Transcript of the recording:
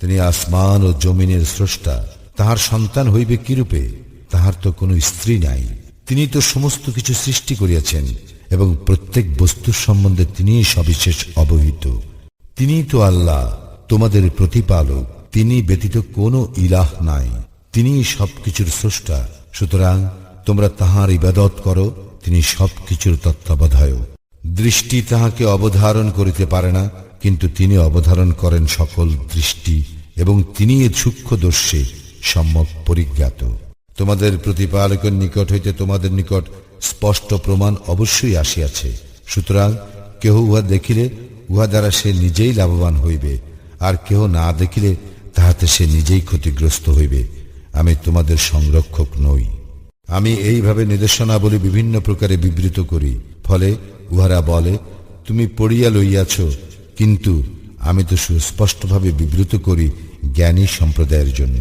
তিনি আসমান ও জমিনের স্রষ্টা। তাহার সন্তান হইবে কিরূপে? তাহার তো কোনো স্ত্রী নাই। তিনি তো সমস্ত কিছু সৃষ্টি করিয়াছেন এবং প্রত্যেক বস্তুর সম্বন্ধে তিনিই সবিশেষ অবহিত। তিনিই তো আল্লাহ, তোমাদের প্রতিপালক। তিনি ব্যতীত কোনো ইলাহ নাই। তিনিই সবকিছুর স্রষ্টা। সুতরাং তোমরা তাহার ইবাদত করো, তিনি সবকিছুর তত্ত্বাবধায়ক। দৃষ্টি তাহাকে অবধারণ করিতে পারে না কিন্তু তিনি অবধারণ করেন সকল দৃষ্টি এবং তিনি এ সূক্ষ্মদর্শে সম্যক পরিজ্ঞাত। তোমাদের প্রতিপালকের নিকট হইতে তোমাদের নিকট স্পষ্ট প্রমাণ অবশ্যই আসিয়াছে। সুতরাং কেহ উহা দেখিলে উহা দ্বারা সে নিজেই লাভবান হইবে, আর কেহ না দেখিলে তাহাতে সে নিজেই ক্ষতিগ্রস্ত হইবে। আমি তোমাদের সংরক্ষক নই। আমি এইভাবে নির্দেশনাবলী বিভিন্ন প্রকারে বিবৃত করি, ফলে উহারা বলে, তুমি পড়িয়া লইয়াছ কিন্তু আমি তো সুস্পষ্টভাবে বিবৃত করি জ্ঞানী সম্প্রদায়ের জন্য।